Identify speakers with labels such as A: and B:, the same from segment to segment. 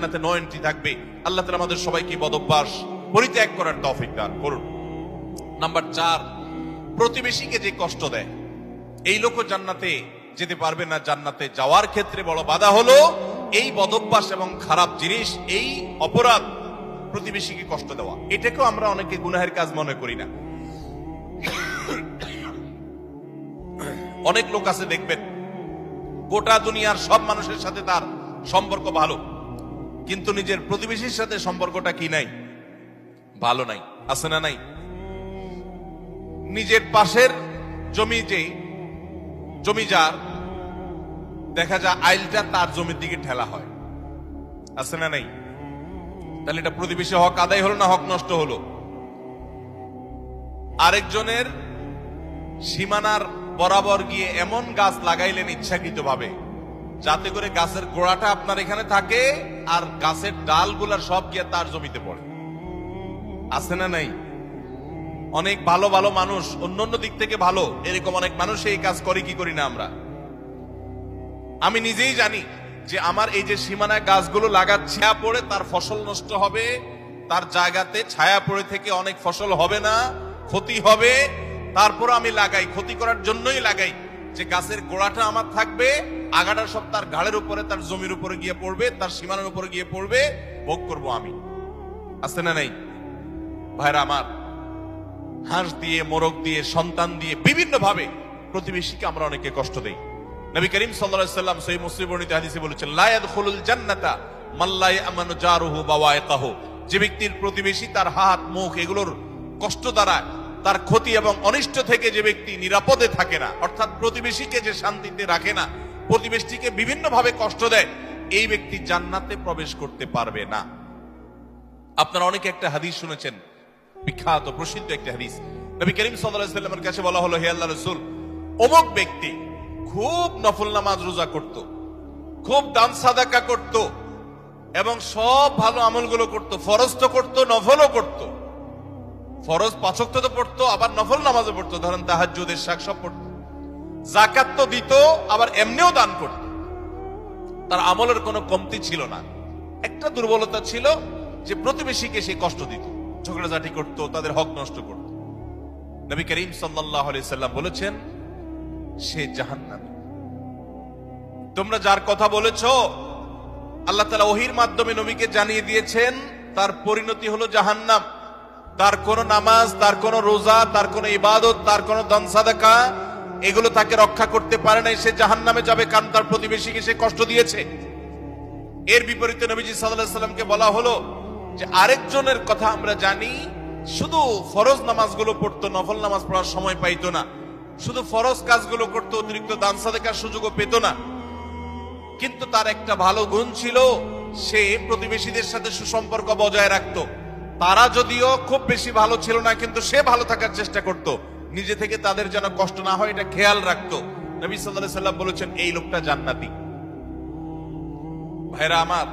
A: জান্নাতে no entry থাকবে। আল্লাহ তালা আমাদের সবাইকে বদভ্যাস পরিত্যাগ করার তৌফিক দান করুন। নাম্বার চার, প্রতিবেশীকে যে কষ্ট দেয়, এই লোক জান্নাতে যেতে পারবে না, জান্নাতে যাওয়ার ক্ষেত্রে বড় বাধা হলো এই বদভ্যাস এবং খারাপ জিনিস, এই অপরাধ প্রতিবেশীকে কষ্ট দেওয়া। এটাকেও আমরা অনেকে গুনাহের কাজ মনে করি না। অনেক লোক আছে দেখবেন, গোটা দুনিয়ার সব মানুষের সাথে তার সম্পর্ক ভালো। কিন্তু নিজের প্রতিবেশীর সাথে সম্পর্কটা কি নাই? ভালো নাই। আছে না নাই? নিজের পাশের জমি যে জমি যার, দেখা যায় আইলটা তার জমির দিকে ঠেলা হয়। আছে না নাই? তাহলে এটা প্রতিবেশী হক আদায় হলো না হক নষ্ট হলো? আরেকজনের সীমানার বরাবর গিয়ে এমন গাছ লাগাইলেন ইচ্ছাকৃত ভাবে যাতে করে গাছের গোড়াটা আপনার এখানে থাকে আর গাছের ডালগুলা সব গিয়ে তার জমিতে পড়ে। আছে না নাই? অনেক ভালো ভালো মানুষ অন্য দিক থেকে ভালো, এরকম অনেক মানুষ এই কাজ করে, কি করি না আমরা? আমি নিজেই জানি যে আমার এই যে সীমানায় গাছগুলো লাগাচ্ছি পড়ে তার ফসল নষ্ট হবে, তার জায়গাতে ছায়া পড়ে থেকে অনেক ফসল হবে না, ক্ষতি হবে তারপর আমি লাগাই, ক্ষতি করার জন্যই লাগাই, যে গাছের গোড়াটা আমার থাকবে আগাটা সব তার ঘাড়ের উপরে, তার জমির উপরে গিয়ে পড়বে, তার সীমানার উপরে গিয়ে পড়বে, ভোগ করব আমি। আছে না নাই? ভাইরা আমার, হাঁস দিয়ে, মোরগ দিয়ে, সন্তান দিয়ে বিভিন্ন ভাবে প্রতিবেশীকে আমরা অনেকে কষ্ট দেই। নবী করিম সাল্লাম সেই মুসলিম হাদিসে বলেছেন, লা ইয়াদখুলুল জান্নাতা মাল্লাই আমানু জারুহু বাওয়াইকাহু। যে ব্যক্তির প্রতিবেশী তার হাত, মুখ এগুলোর কষ্ট দ্বারা তার ক্ষতি এবং অনিষ্ট থেকে যে ব্যক্তি নিরাপদে থাকে না, অর্থাৎ প্রতিবেশীকে যে শান্তিতে রাখে না প্রতিবেশীকে বিভিন্ন ভাবে কষ্ট দেয়। এই ব্যক্তি জান্নাতে প্রবেশ করতে পারবে না। আপনারা অনেকে একটা হাদিস শুনেছেন। বিখ্যাত, প্রসিদ্ধ একটা হাদিস। নবী করিম সাল্লামের কাছে বলা হলো, হে আল্লাহ রাসূল, অমুক ব্যক্তি খুব নফল নামাজ রোজা করত, খুব দান সাদাকা করত এবং সব ভালো আমলগুলো করত ফরজ তো করত, নফলও করত। ফরজ পাচক তো পড়তো, আবার নফল নামাজও পড়তো। ধরেন তাহাজ্জুদের শাক সব পড়তো। জাকাত তো দিত, আবার এমনিও দান করত। তার আমলের কোনো কমতি ছিল না। একটা দুর্বলতা ছিল যে প্রতিবেশীকে সে কষ্ট দিত। ঝগড়াঝাটি করত, তাদের হক নষ্ট করত। নবী করিম আলাইহি সাল্লাম বলেছেন, সে জাহান্নামী। তোমরা যার কথা বলেছ, আল্লাহ তালা ওহির মাধ্যমে নবীকে জানিয়ে দিয়েছেন, তার পরিণতি হলো জাহান্নাম। তার কোন নামাজ, তার কোন রোজা, তার কোন ইবাদত, তার কোন দান সাদাকা এগুলো তাকে রক্ষা করতে পারে নাই, সে জাহান্নামে যাবে, কারণ তার প্রতিবেশীকে সে কষ্ট দিয়েছে। এর বিপরীতে নবীজি সাল্লামকে বলা হলো যে, আরেকজনের কথা আমরা জানি, শুধু ফরজ নামাজগুলো পড়তো, নফল নামাজ পড়ার সময় পাইতো না। শুধু ফরজ কাজগুলো করতো, অতিরিক্ত দান সাদেকার সুযোগও পেত না। কিন্তু তার একটা ভালো গুণ ছিল, সে প্রতিবেশীদের সাথে সুসম্পর্ক বজায় রাখতো। তারা যদিও খুব বেশি ভালো ছিল না, কিন্তু সে ভালো থাকার চেষ্টা করত। নিজে থেকে তাদের যেন কষ্ট না হয়, এটা খেয়াল রাখতো। নবী আলাইহি সাল্লাম বলেছেন, এই লোকটা জান্নাতি। ভাইরা আমার,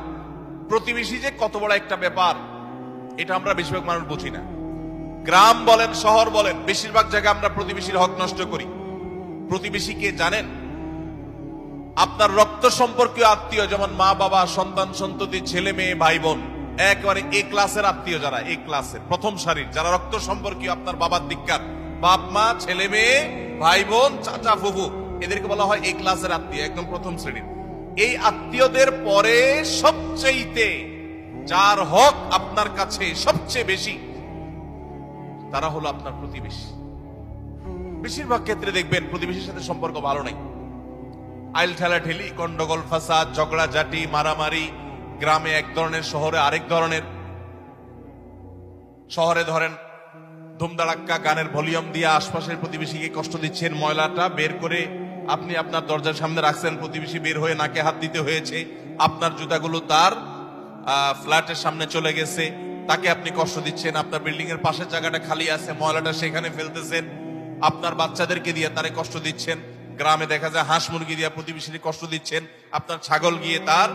A: প্রতিবেশী যে কত বড় একটা ব্যাপার, এটা আমরা বেশিরভাগ মানুষ বুঝি না। গ্রাম বলেন, শহর বলেন, বেশিরভাগ জায়গায় আমরা প্রতিবেশীর হক নষ্ট করি। প্রতিবেশী কে জানেন? আপনার রক্ত সম্পর্কীয় আত্মীয়, যেমন মা, বাবা, সন্তান, সন্ততি, ছেলে, মেয়ে, ভাই, বোন, একেবারে এ ক্লাসের আত্মীয় যারা, এ ক্লাসের প্রথম সারির, যারা রক্ত সম্পর্কীয় আপনার বাবার দিককার বাপ, মা, ছেলে, মেয়ে, ভাই, বোন, চাচা, ফুফু, এদেরকে বলা হয় এই ক্লাসের আত্মীয়, একদম প্রথম শ্রেণির। এই আত্মীয়দের পরে সবচেয়েতে যার হক আপনার কাছে সবচেয়ে বেশি, তারা হলো আপনার প্রতিবেশী। বেশিরভাগ ক্ষেত্রে দেখবেন প্রতিবেশীর সাথে সম্পর্ক ভালো নাই। আইল ঠেলা ঠেলি গন্ডগোল, ফাসাদ ঝগড়া জাটি মারামারি, গ্রামে এক ধরনের, শহরে আরেক ধরনের। শহরে ধরেন ধুমধাড়াক্কা গানের ভলিউম দিয়ে আশপাশের প্রতিবেশীকে কষ্ট দিচ্ছেন ময়লাটা। বের করে আপনি আপনার দরজার সামনে রাখছেন, প্রতিবেশী বের হয়ে নাকে হাত দিতে হয়েছে। আপনার জুতাগুলো তার ফ্ল্যাটের সামনে চলে গেছে। তাকে আপনি কষ্ট দিচ্ছেন, আপনার বিল্ডিং এর পাশের জায়গাটা খালি আছে, ময়লাটা সেখানে ফেলতেছেন। আপনার বাচ্চাদেরকে দিয়ে তারে কষ্ট দিচ্ছেন। গ্রামে দেখা যায় হাঁস মুরগি দিয়ে প্রতিবেশীকে কষ্ট দিচ্ছেন। আপনার ছাগল গিয়ে তার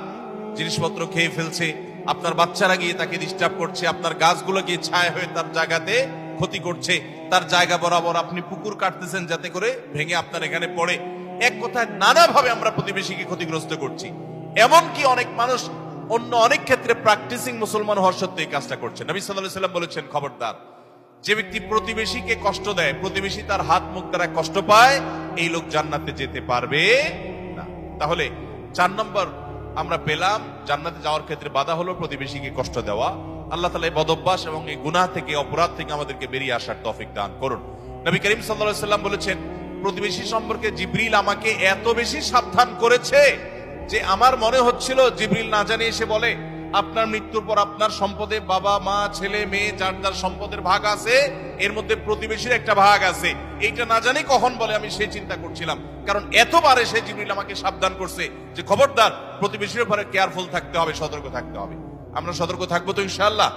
A: জিনিসপত্র খেয়ে ফেলছে। আপনার বাচ্চারা গিয়ে তাকে ডিস্টার্ব করছে। আপনার গাছগুলো গিয়ে ছায়া হয়ে তার জায়গাতে ক্ষতি করছে, তার জায়গা বরাবর আপনি পুকুর কাটতেছেন যাতে করে ভেঙে আপনার এখানে পড়ে। এক কথায় নানাভাবে আমরা প্রতিবেশীকে ক্ষতিগ্রস্ত করছি। এমনকি অনেক মানুষ অন্য অনেক ক্ষেত্রে প্র্যাকটিসিং মুসলমান হওয়ার সত্ত্বেও এই কাজটা করছেন নবী সাল্লাহ সাল্লাম বলেছেন, খবরদার, যে ব্যক্তি প্রতিবেশীকে কষ্ট দেয়, প্রতিবেশী তার হাত মুখ দ্বারা কষ্ট পায়, এই লোক জান্নাতে যেতে পারবে না। তাহলে চার নম্বর আমরা পেলাম, জান্নাতে যাওয়ার ক্ষেত্রে বাধা হলো, প্রতিবেশীকে কষ্ট দেওয়া। আল্লাহ তালা এই বদভ্যাস এবং এই গুনাহ থেকে, অপরাধ থেকে আমাদেরকে বেরিয়ে আসার তফিক দান করুন। নবী করিম সাল্লা সাল্লাম বলেছেন, প্রতিবেশী সম্পর্কে জিব্রিল আমাকে এত বেশি সাবধান করেছে যে আমার মনে হচ্ছিল জিব্রিল না জানিয়ে এসে বলে আপনার মৃত্যুর পর আপনার সম্পদে বাবা, মা, ছেলে, মেয়ে, যার যার সম্পদের ভাগ আছে, এর মধ্যে প্রতিবেশীর একটা ভাগ আছে। এইটা না জানি কখন বলে আমি সেই চিন্তা করছিলাম। কারণ এতবারে সে জিবরিল আমাকে সাবধান করছে যে, খবরদার, প্রতিবেশীর উপরে কেয়ারফুল থাকতে হবে, সতর্ক থাকতে হবে। আমরা সতর্ক থাকব তো ইনশাআল্লাহ।